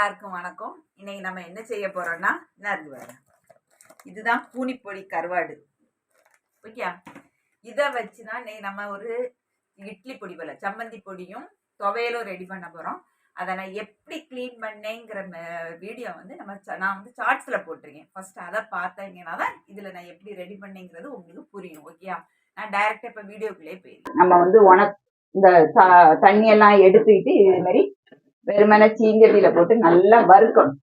எல்லாருக்கும் வணக்கம். இன்னைக்கு நம்ம என்ன செய்ய போறோம்னா நறுக்கு இருக்கு இதுதான் பூனிப்பொடி கருவாடு. ஓகே இதை வச்சு தான் இன்னைக்கு நம்ம ஒரு இட்லி பொடி போல சம்மந்தி பொடியும் துவையலும் ரெடி பண்ண போறோம். அதை நான் எப்படி க்ளீன் பண்ணேங்கிற வீடியோ வந்து நம்ம ச- நான் வந்து சார்ட்ஸில் போட்டிருக்கேன். ஃபர்ஸ்ட் அதை பார்த்தீங்கன்னா தான் இதில் நான் எப்படி ரெடி பண்ணேங்கிறது உங்களுக்கு புரியும். ஓகே நான் டைரெக்டாக இப்போ வீடியோக்குள்ளே போயிருக்கேன் நம்ம வந்து உனக்கு இந்த தண்ணியெல்லாம் எடுத்துக்கிட்டு இது மாதிரி வெறுமனை சீங்கட்டியில போட்டு நல்லா வறுக்கணும்.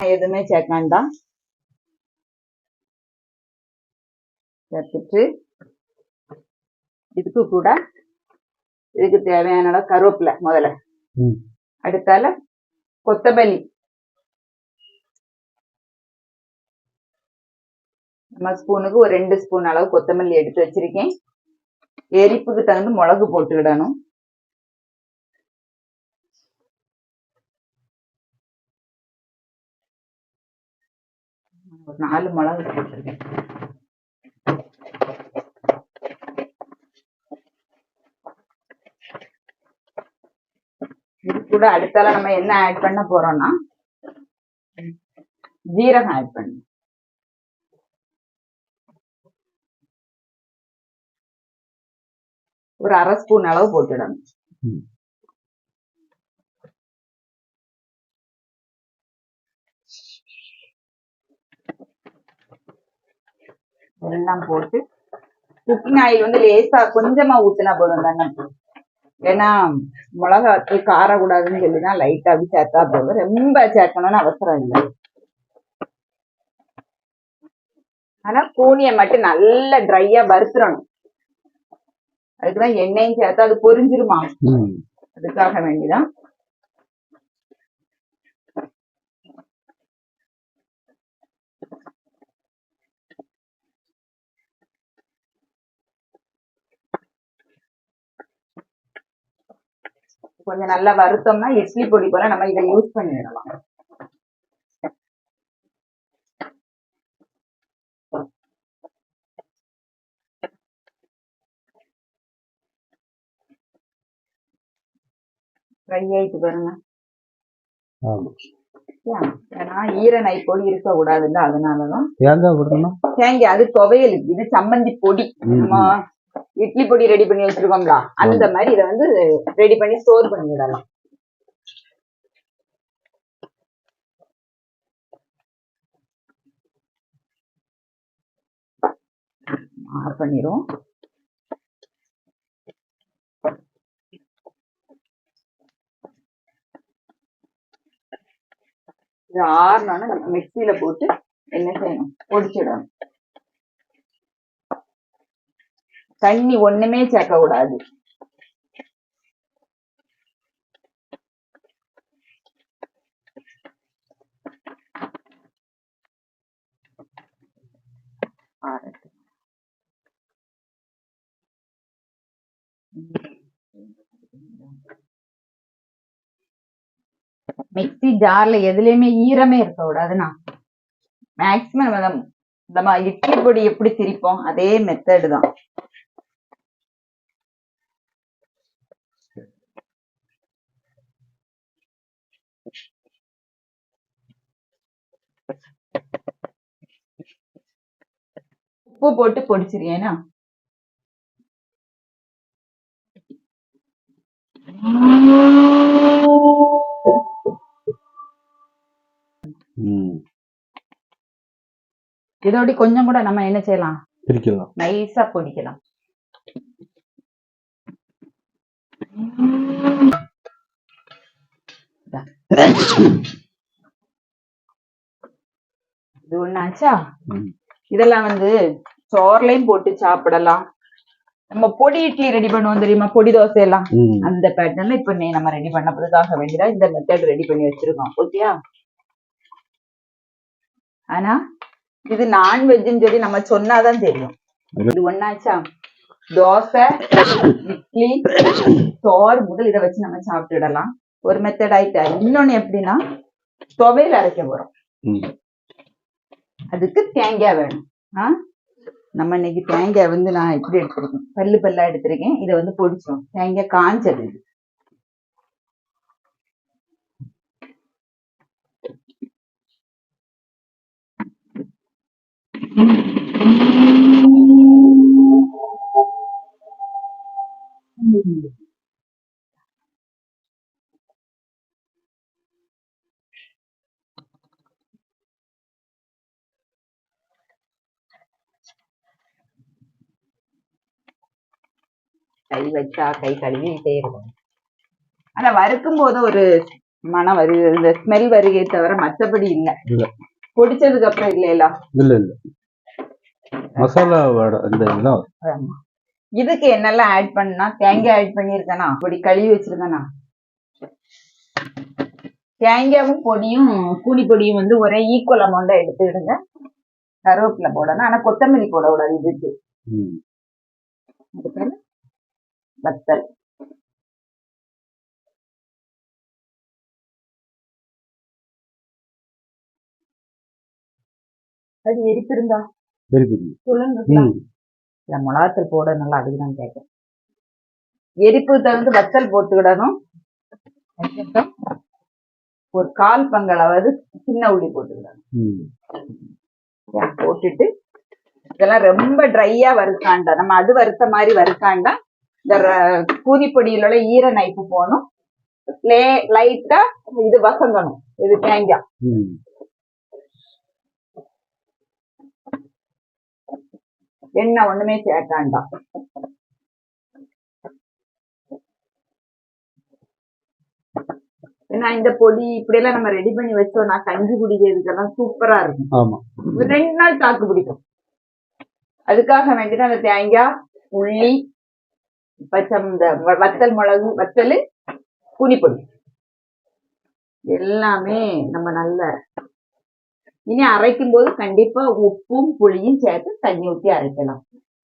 எதுவுமே சேர்க்க வேண்டாம். சேர்த்துட்டு இதுக்கு கூட இதுக்கு தேவையான அளவு கருவேப்பிலை முதல்ல. அடுத்தால கொத்தமல்லி. நம்ம ஸ்பூனுக்கு ஒரு ரெண்டு ஸ்பூன் அளவு கொத்தமல்லி எடுத்து வச்சிருக்கேன். எரிப்புக்கு தகுந்த மிளகு போட்டுக்கிடணும். ஒரு நாலு மிளகு போட்டிருக்கேன் இது கூட அடுத்தால நம்ம என்ன ஆட் பண்ண போறோம்னா ஜீரகம் ஆட் பண்ணணும். ஒரு அரை ஸ்பூன் அளவு போட்டுடணும். எல்லாம் போட்டு குக்கிங் ஆயில் வந்து லேசா கொஞ்சமா ஊத்துனா போதும் தானே ஏன்னா மிளகாத்து காரக்கூடாதுன்னு சொல்லி தான் லைட்டா அப்படி சேர்த்தா போதும். ரொம்ப சேர்க்கணும்னு அவசரம் இல்லை. ஆனா கூனியை மட்டும் நல்லா ட்ரையா வறுத்துறணும். அதுக்குதான் எண்ணெயும் சேர்த்து அது பொரிஞ்சிருமா? அதுக்காக வேண்டிதான். கொஞ்சம் நல்லா வறுத்தோம்னா இட்லி பொடி போல நம்ம இதை யூஸ் பண்ணிடலாம். ட்ரை ஆயிட்டு பாருங்க? ஏன்னா ஈர நை பொடி இருக்க கூடாதுல்ல அதனாலதான் தேங்காய் தேங்காய் அது துவையலுக்கு இது சம்மந்தி பொடி. நம்ம இட்லி பொடி ரெடி பண்ணி வச்சிருக்கோம்ல அந்த மாதிரி இதை வந்து ரெடி பண்ணி ஸ்டோர் பண்ணிடலாம் ஆஃப் பண்ணிரும். இது ஆறுனோன்னா மிக்சியில போட்டு என்ன செய்யணும்? பொடிச்சிடணும். தண்ணி ஒண்ணுமே சேர்க்க கூடாது. மிக்சி மிக்ஸி ஜார்ல எதுலயுமே ஈரமே இருக்க கூடாதுண்ணா மேக்சிமம் நம்ம இட்லி பொடி எப்படி திரிப்போம் அதே மெத்தடு தான். உப்பு போட்டு பொடிச்சிருக்கேனா? ம். இதோட கொஞ்சம் கூட நம்ம என்ன செய்யலாம்? பிரிக்கலாம். நைஸா பொடிக்கலாம். இது ஒண்ணாச்சா. இதெல்லாம் வந்து சோர்லையும் போட்டு சாப்பிடலாம். நம்ம பொடி இட்லி ரெடி பண்ணுவோம் தெரியுமா? பொடி தோசை எல்லாம் அந்த பேட்டர்ன்ல இப்ப நீ நம்ம ரெடி பண்ணதுக்காக வேண்டியதா இந்த மெத்தட் ரெடி பண்ணி வச்சிருக்கோம். ஓகேயா ஆனா இது நான்வெஜ்னு சொல்லி நம்ம சொன்னாதான் தெரியும். இது ஒண்ணாச்சா? தோசை இட்லி சோறு முதல் இதை வச்சு நம்ம சாப்பிட்டுடலாம். ஒரு மெத்தட் ஆயிட்டா. இன்னொன்னு எப்படின்னா துவையல் அரைக்க போறோம். அதுக்கு தேங்காய் வேணும். ஆ? நம்ம இன்னைக்கு தேங்காய் வந்து நான் இப்படி எடுத்திருக்கேன்? பல்லு பல்லா எடுத்திருக்கேன். இதை வந்து பொடிச்சோம். தேங்காய் காஞ்சது. இது கை வச்சா கை கழுவிட்டே இருக்கும். ஆனா வறுக்கும் போது ஒரு மனம் வருது இந்த ஸ்மெல் வருகே தவிர மத்தபடி இல்ல. இல்ல. பொடிச்சதுக்கு அப்புறம் இல்லையா இல்ல இல்ல. மசாலா வடை இந்த இதெல்லாம் ஆமா. இதுக்கு என்னெல்லாம் ஆட் பண்ணா? தேங்காய் ஆட் பண்ணியிருக்கேனா? பொடி கழுவி வச்சிருக்கேனா? தேங்காயும் பொடியும் கூலி பொடியும் வந்து ஒரே ஈக்குவல் அமௌண்டா எடுத்துக்கிடுங்க கருவேப்பிலை போடணும். ஆனா கொத்தமல்லி போடக்கூடாது இதுக்கு. ம். அதுக்கு வத்தல் அது எரிப்பு இருந்தா இருக்குது சொல்லுங்க மிளகாத்தூள் போட நல்லா அதுக்குதான் கேட்டேன். எரிப்பு தகுந்து வத்தல் போட்டுக்கிடணும். ஒரு கால் பங்களவாவது சின்ன உள்ளி போட்டுக்கிடணும். போட்டுட்டு இதெல்லாம் ரொம்ப ட்ரையா வறுக்காண்டா. நம்ம அது வறுத்த மாதிரி வறுக்காண்டா இந்த உள்ள ஈர நைப்பு போகணும். லே லைட்டா இது வசங்கணும் இது தேங்காய் ம். எண்ணெய் ஒண்ணுமே சேர்க்காண்டாம் ஏன்னா இந்த பொடி இப்படி எல்லாம் நம்ம ரெடி பண்ணி வச்சோம்னா கஞ்சி குடிக்கிறதுக்கெல்லாம் சூப்பரா இருக்கும். ரெண்டு நாள் தாக்கு பிடிக்கும். அதுக்காக வேண்டிதான் அந்த தேங்காய் உள்ளி பச்சை இந்த வத்தல் மிளகு வத்தல் புனிப்பொடி எல்லாமே நம்ம நல்ல இனி அரைக்கும் போது கண்டிப்பா உப்பும் புளியும் சேர்த்து தண்ணி ஊத்தி அரைக்கலாம்.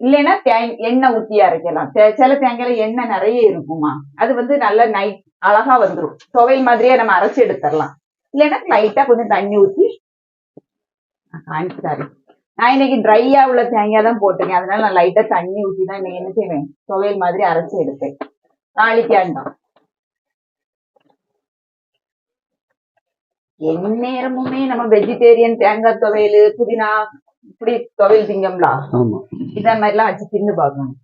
இல்லைன்னா தேங் எண்ணெய் ஊத்தி அரைக்கலாம். சில தேங்காயில எண்ணெய் நிறைய இருக்குமா? அது வந்து நல்ல நைட் அழகா வந்துரும். துவையல் மாதிரியே நம்ம அரைச்சு எடுத்துடலாம். இல்லைன்னா லைட்டா கொஞ்சம் தண்ணி ஊத்தி காமிச்சு தரேன். நான் இன்னைக்கு ட்ரையா உள்ள தேங்காய் தான் போட்டிருக்கேன். அதனால நான் லைட்டா தண்ணி ஊத்தி தான் இன்னைக்கு என்ன செய்வேன்? துவையல் மாதிரி அரைச்சு எடுப்பேன். தாளிக்காண்டாம் எந்நேரமுமே நம்ம வெஜிடேரியன் தேங்காய் துவையல் புதினா இப்படி துவையல் திங்கம்ல? இத மாதிரிலாம் வச்சு தின்னு பார்க்கணும்.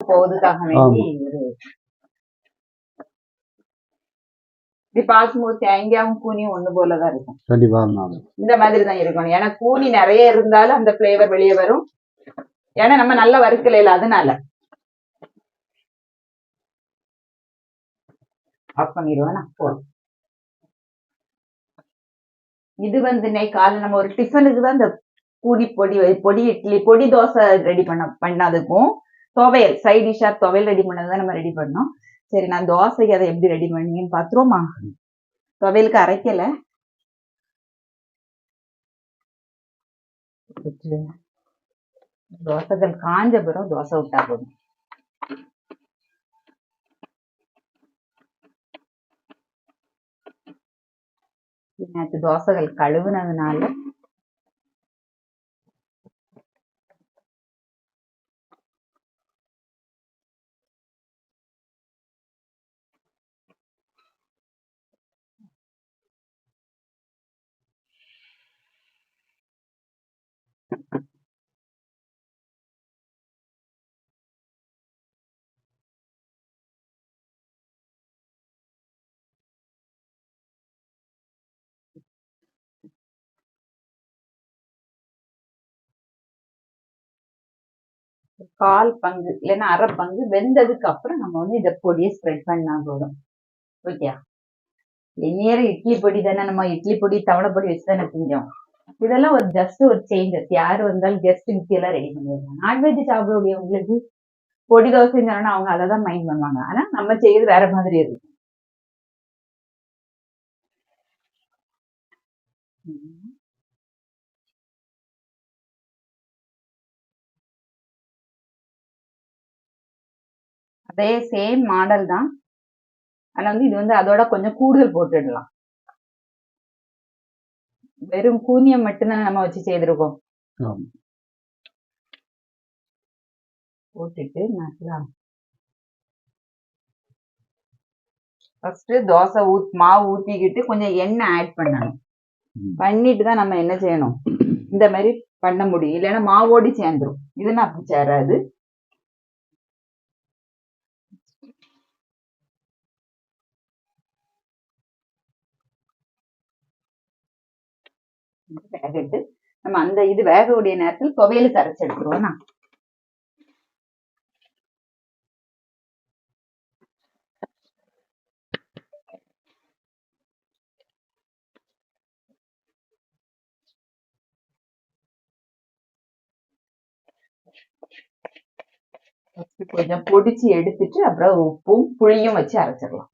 போவதுக்காக வேண்டி ஒரு இப்படி பார்க்கும்போது தேங்காயும் கூனியும் ஒண்ணு போலதான் இருக்கும். கண்டிப்பா இந்த மாதிரி தான் இருக்கணும். ஏன்னா கூனி நிறைய இருந்தாலும் அந்த ஃபிளேவர் வெளியே வரும். ஏன்னா நம்ம நல்லா வறுக்கலையில அதனால. ஆஃப் பண்ணிடுவேன் நான் போதும். இது வந்து இன்னைக்கு காலைல நம்ம ஒரு டிஃபனுக்கு தான் இந்த கூடி பொடி பொடி இட்லி பொடி தோசை ரெடி பண்ண பண்ணதுக்கும் துவையல் சைட் டிஷ்ஷா துவையல் ரெடி பண்ணது தான் நம்ம ரெடி பண்ணோம் சரி நான் தோசைக்கு அதை எப்படி ரெடி பண்ணீங்கன்னு பாத்துருவோமா? துவையலுக்கு அரைக்கல. தோசைகள் காஞ்ச பிறகு தோசை விட்டா போதும். நேற்று தோசைகள் கழுவுனதுனால கால் பங்கு இல்லைன்னா அரை பங்கு வெந்ததுக்கு அப்புறம் நம்ம வந்து இதை பொடியை ஸ்ப்ரெட் பண்ணா போதும். ஓகே நேரம் இட்லி பொடி தானே நம்ம இட்லி பொடி தவளை பொடி வச்சு தானே செஞ்சோம். இதெல்லாம் ஒரு ஜஸ்ட் ஒரு சேஞ்சஸ் யார் வந்தாலும் கெஸ்ட் இன்சி எல்லாம் ரெடி பண்ணிடுவாங்க. நான்வெஜ் சாப்பிடக்கூடியவங்களுக்கு பொடி தோசை செஞ்சோம்னா அவங்க அதை தான் மைண்ட் பண்ணுவாங்க. ஆனா நம்ம செய்யறது வேற மாதிரி இருக்கும் அதே சேம் மாடல் தான். ஆனா வந்து இது வந்து அதோட கொஞ்சம் கூடுதல் போட்டுடலாம். வெறும் கூனியம் மட்டும்தான் நம்ம வச்சு செய்திருக்கோம். போட்டுட்டு நல்லா ஃபர்ஸ்ட் தோசை ஊத் மாவு ஊத்திக்கிட்டு கொஞ்சம் எண்ணெய் ஆட் பண்ணணும். பண்ணிட்டு தான் நம்ம என்ன செய்யணும்? இந்த மாதிரி பண்ண முடியும். இல்லைன்னா மாவோடி சேர்ந்துரும். இதுன்னா அப்படி சேராது வேகட்டு. நம்ம அந்த இது வேகக்கூடிய நேரத்தில் துவையலுக்கு அரைச்சு எடுத்துருவோம். கொஞ்சம் பொடிச்சு எடுத்துட்டு அப்புறம் உப்பும் புளியும் வச்சு அரைச்சிடலாம்.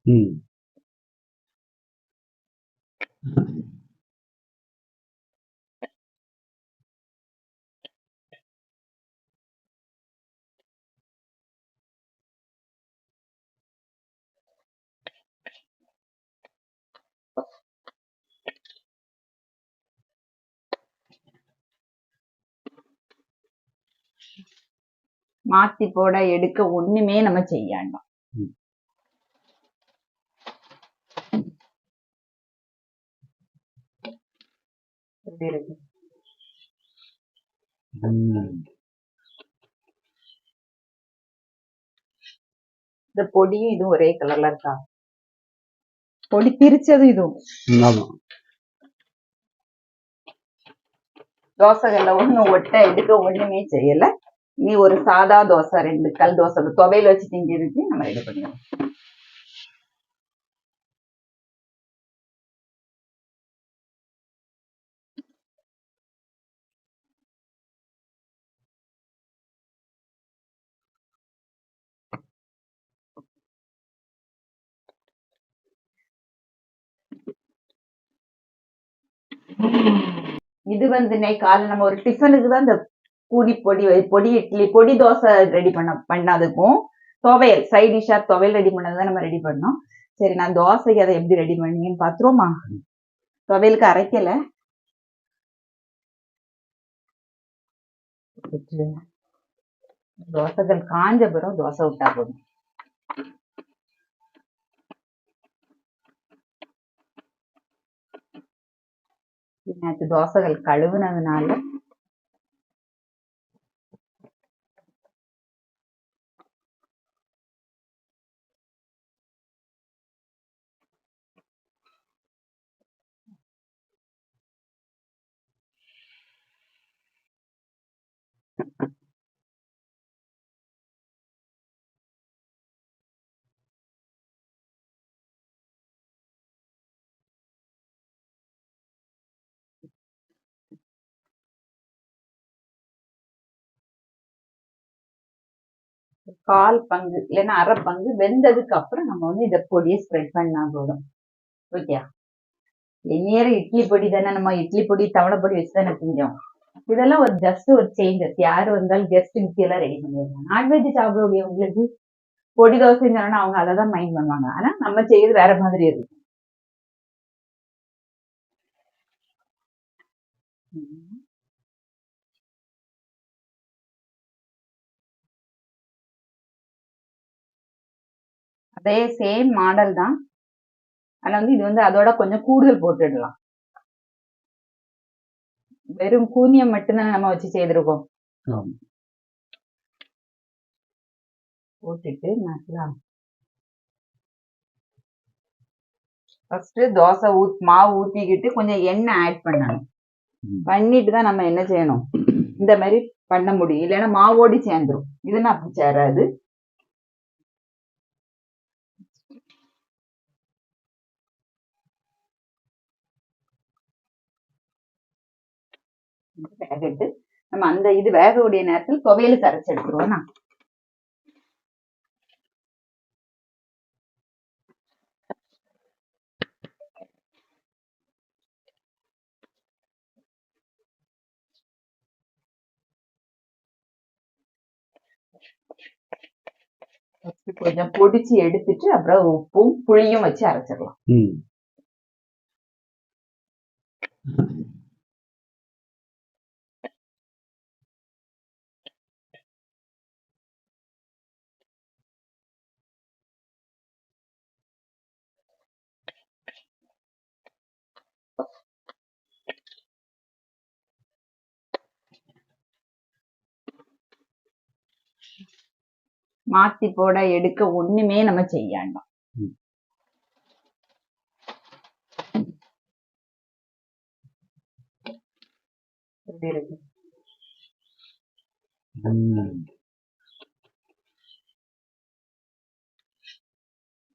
மாத்தி போட எடுக்க ஒண்ணுமே நம்ம ம். இந்த பொடியும் இதுவும் ஒரே கலர்ல இருக்கா? பொடி திரிச்சது இதுவும். தோசைகள்ல ஒண்ணும் ஒட்ட எடுக்க ஒண்ணுமே செய்யல. இனி ஒரு சாதா தோசை ரெண்டு கல் தோசை துவையில வச்சு திண்டி நம்ம ரெடி பண்ணிடலாம். இது வந்து இன்னைக்கு காலை நம்ம ஒரு டிஃபனுக்கு தான் இந்த பூரி பொடி பொடி இட்லி பொடி தோசை ரெடி பண்ண பண்ணதுக்கும் துவையல் சைட் டிஷ்ஷாக துவையல் ரெடி பண்ணது தான் நம்ம ரெடி பண்ணோம் சரி நான் தோசைக்கு அதை எப்படி ரெடி பண்ணீங்கன்னு பார்த்துருவோமா துவையலுக்கு அரைக்கல. தோசைகள் காஞ்ச பிறகு தோசை விட்டா போதும். நேற்று தோசைகள் கழுவுனதுனால கால் பங்கு இல்லைன்னா அரை பங்கு வெந்ததுக்கு அப்புறம் நம்ம வந்து இதை பொடியை ஸ்ப்ரெட் பண்ணலாம் போதும். ஓகே நேரம் இட்லி பொடி தானே நம்ம இட்லி பொடி தவளை பொடி வச்சு தானே செஞ்சோம். இதெல்லாம் ஒரு ஜஸ்ட் ஒரு சேஞ்சஸ் யார் வந்தாலும் கெஸ்ட் எல்லாம் ரெடி பண்ணிடுவாங்க. நான்வெஜ் சாப்பிடக்கூடியவங்களுக்கு பொடி தோசை சொன்னா அவங்க அதை தான் மைண்ட் பண்ணுவாங்க. ஆனா நம்ம செய்யறது வேற மாதிரி இருக்கும் அதே சேம் மாடல் தான். ஆனா வந்து இது வந்து அதோட கொஞ்சம் கூடுதல் போட்டுடலாம். வெறும் கூனியம் மட்டும்தான் நம்ம வச்சு செய்திருக்கோம். போட்டுட்டு நல்லா ஃபர்ஸ்ட் தோசை ஊத் மாவு ஊத்திக்கிட்டு கொஞ்சம் எண்ணெய் ஆட் பண்ணணும். பண்ணிட்டு தான் நம்ம என்ன செய்யணும்? இந்த மாதிரி பண்ண முடியும். இல்லைன்னா மாவோடி சேர்ந்துரும். இதுன்னா அப்படி சேராது வேகட்டு. நம்ம அந்த இது வேகக்கூடிய நேரத்தில் துவையலுக்கு அரைச்சு எடுத்துருவோம் கொஞ்சம் பொடிச்சு எடுத்துட்டு அப்புறம் உப்பும் புளியும் வச்சு அரைச்சிடலாம். மாத்தி போட எடுக்க ஒண்ணுமே நம்ம செய்யாண்டோம்.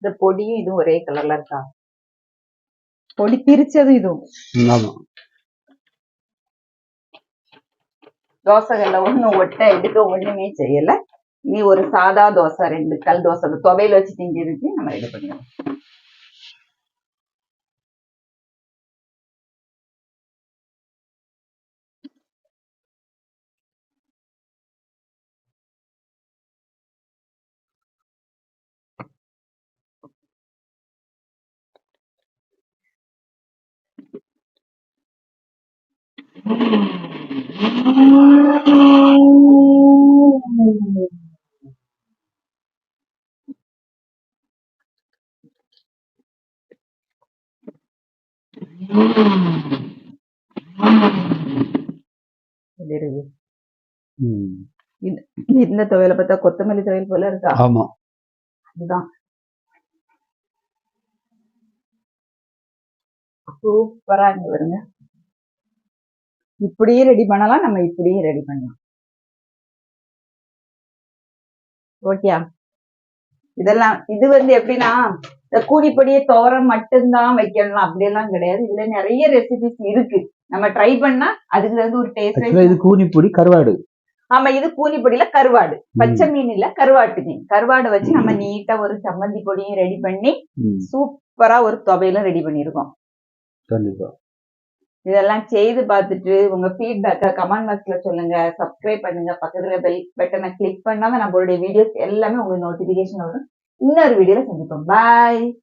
இந்த பொடியும் இதுவும் ஒரே கலர்ல இருக்கா? பிரிச்சது இதுவும் ஆமா. தோசைகள்ல ஒண்ணு ஒட்ட எடுக்க ஒண்ணுமே செய்யல. இனி ஒரு சாதா தோசை ரெண்டு கல் தோசை துவையில வச்சு திங்கிறதுக்கு நம்ம ரெடி பண்ணிடலாம். இந்த துவையில பார்த்தா கொத்தமல்லி துவையல் போல இருக்கா? ஆமா. அதுதான். சூப்பரா இங்க வருங்க இப்படியே ரெடி பண்ணலாம் நம்ம இப்படியே ரெடி பண்ணலாம். ஓகேயா? இதெல்லாம் இது வந்து எப்படின்னா இந்த கூடிப்படியே துவரம் மட்டும்தான் வைக்கலாம் அப்படியெல்லாம் கிடையாது. இதுல நிறைய ரெசிபிஸ் இருக்கு. நம்ம ட்ரை பண்ணா அதுக்கு வந்து ஒரு டேஸ்ட் இது கூனிப்பொடி கருவாடு. ஆமா இது கூனிப்பொடியில கருவாடு. பச்சை மீன் இல்ல கருவாட்டு மீன். கருவாடு வச்சு நம்ம நீட்டா ஒரு சம்மந்தி பொடியும் ரெடி பண்ணி. சூப்பரா ஒரு துவையிலும் ரெடி பண்ணியிருக்கோம் கண்டிப்பா. இதெல்லாம் செய்து பார்த்துட்டு உங்க ஃபீட்பேக்கை கமெண்ட் பாக்ஸ்ல சொல்லுங்க. சப்ஸ்கிரைப் பண்ணுங்க. பக்கத்துல பெல் பட்டனை கிளிக் பண்ணாம நம்மளுடைய வீடியோஸ் எல்லாமே உங்களுக்கு நோட்டிபிகேஷன் வரும். இன்னொரு வீடியோல சந்திப்போம். பாய்